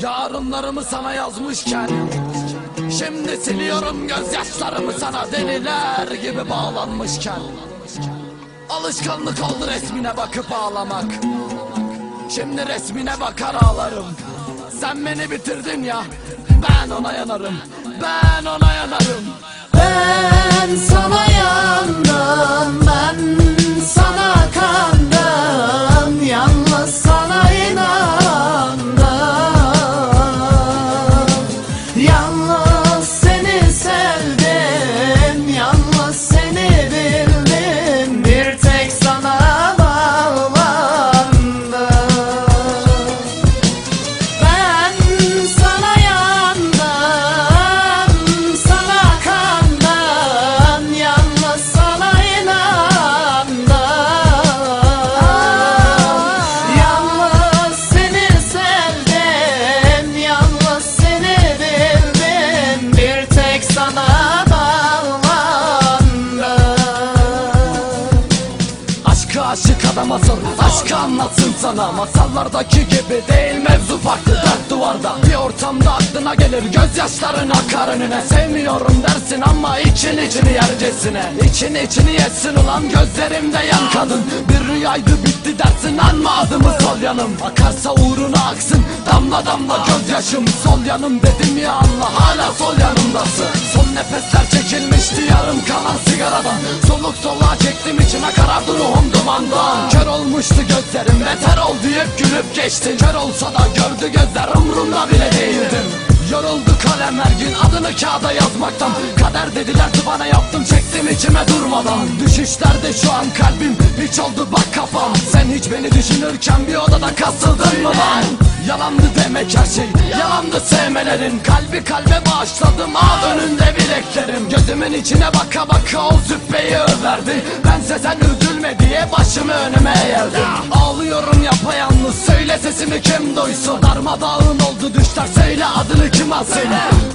Yarınlarımı sana yazmışken Şimdi siliyorum gözyaşlarımı sana deliler gibi bağlanmışken. Alışkanlık oldu resmine bakıp ağlamak. Şimdi resmine bakar ağlarım Sen beni bitirdin ya Ben ona yanarım. Ben ona yanarım. Ben tek sana. Aşkı aşık adam asıl Aşkı anlatsın sana. Masallardaki gibi değil mevzu farklı Dört duvarda. Bir ortamda aklına gelir Gözyaşların akar önüne. Sevmiyorum dersin ama için içini yercesine. İçini içini yesin ulan gözlerimde yan kadın. Bir rüyaydı bitti dersin anma adımı sol yanım. Akarsa uğruna aksın damla damla gözyaşım. Sol yanım dedim ya Allah hala sol yanımdasın. Son nefesler çekilmişti yarım kalan sigaradan. Soluk soluğa çektim içime karardı ruhum dumandan. Kör olmuştu gözlerim beter ol deyip gülüp geçtin Kör olsa da gördü gözler umrumda bile değildim. Yoruldu kalem her gün adını kağıda yazmaktan. Kader dediler bana yaptım çektim içime durmadan. Düşüşlerde şu an kalbim hiç oldu bak kafam hiç beni düşünürken bir odada kasıldın mı lan? Yalandı demek her şey? Yalandı sevmelerin? Kalbi kalbe bağışladım ağ önünde bileklerim. Gözümün içine baka baka o züppeyi överdin Bense sen üzülme diye başımı önüme eğerdim Ağlıyorum yapayalnız söyle sesimi kim duysun? Darmadağın oldu düşler söyle adını kim alsın?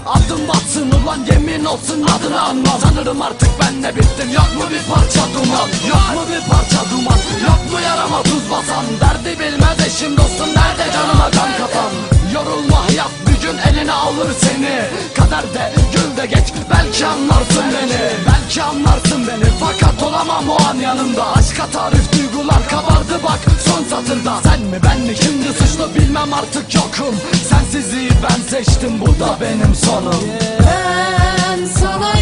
Adım batsın ulan yemin olsun adını anma. Sanırım artık ben de bittim. Yok mu bir parça duman? Yok mu bir parça duman? Yok mu yarama tuz basan? Derdi bilmez eşim dostum nerede canıma kan katan. Yorulma hayat bir gün eline alır seni. Kaderde gül de geç belki anlarsın beni. Belki anlarsın beni. Fakat olamam o an yanında Aşka tarif duygular kabardı. Bak son satırda. Sen mi ben mi? Kimdi suçlu bilmem artık yokum. Sensizliği ben seçtim. Bu da benim sonum. Ben sana yandım